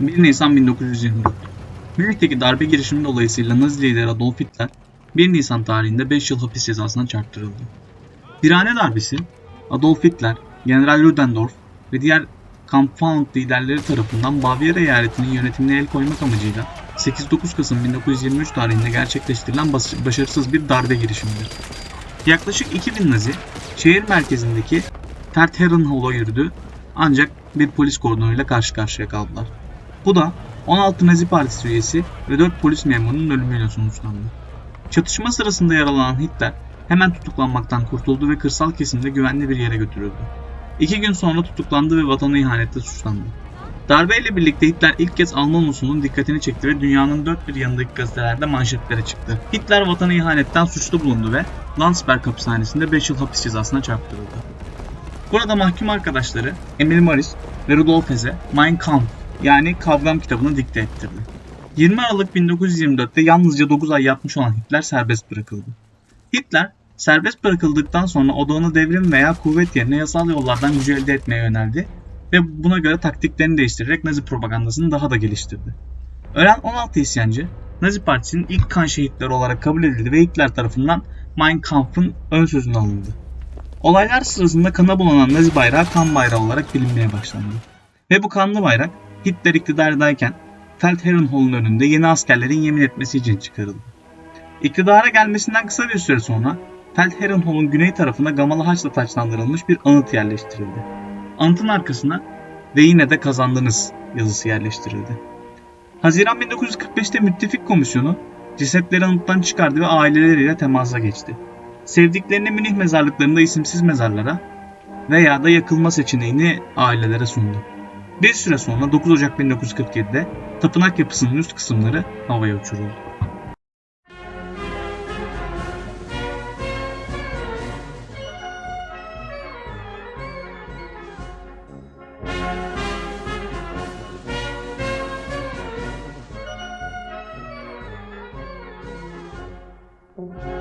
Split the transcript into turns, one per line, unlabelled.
1 Nisan 1924 Münih'teki darbe girişimi dolayısıyla Nazi lideri Adolf Hitler 1 Nisan tarihinde 5 yıl hapis cezasına çarptırıldı. Birhane darbesi Adolf Hitler, General Ludendorff ve diğer Kampfront liderleri tarafından Bavyera eyaletinin yönetimine el koymak amacıyla 8-9 Kasım 1923 tarihinde gerçekleştirilen başarısız bir darbe girişimidir. Yaklaşık 2000 Nazi şehir merkezindeki Tertherrenhall'a yürüdü ancak bir polis kordonuyla karşı karşıya kaldılar. Bu da 16 Nazi Partisi üyesi ve 4 polis memurunun ölümüyle sonuçlandı. Çatışma sırasında yaralanan Hitler hemen tutuklanmaktan kurtuldu ve kırsal kesimde güvenli bir yere götürüldü. İki gün sonra tutuklandı ve vatana ihanetle suçlandı. Darbeyle birlikte Hitler ilk kez Alman ulusunun dikkatini çekti ve dünyanın dört bir yanındaki gazetelerde manşetlere çıktı. Hitler vatana ihanetten suçlu bulundu ve Landsberg hapishanesinde 5 yıl hapis cezasına çarptırıldı. Burada mahkum arkadaşları Emil Morris ve Rudolf Hesse Mein Kampf yani Kavgam kitabını dikte ettirdi. 20 Aralık 1924'te yalnızca 9 ay yatmış olan Hitler serbest bırakıldı. Hitler serbest bırakıldıktan sonra odağını devrim veya kuvvet yerine yasal yollardan gücü elde etmeye yöneldi ve buna göre taktiklerini değiştirerek Nazi propagandasını daha da geliştirdi. Ölen 16 isyancı Nazi Partisi'nin ilk kan şehitleri olarak kabul edildi ve Hitler tarafından Mein Kampf'ın ön sözünü alındı. Olaylar sırasında kana bulanan Nazi bayrağı kan bayrağı olarak bilinmeye başlandı. Ve bu kanlı bayrak Hitler iktidardayken Feldherrenhall'un önünde yeni askerlerin yemin etmesi için çıkarıldı. İktidara gelmesinden kısa bir süre sonra Feldherrenhall'un güney tarafına gamalı haçla taçlandırılmış bir anıt yerleştirildi. Anıtın arkasına ve yine de kazandınız yazısı yerleştirildi. Haziran 1945'te müttefik komisyonu cesetleri anıttan çıkardı ve aileleriyle temasa geçti. Sevdiklerini Münih mezarlıklarında isimsiz mezarlara veya da yakılma seçeneğini ailelere sundu. Bir süre sonra 9 Ocak 1947'de tapınak yapısının üst kısımları havaya uçuruldu. Thank you.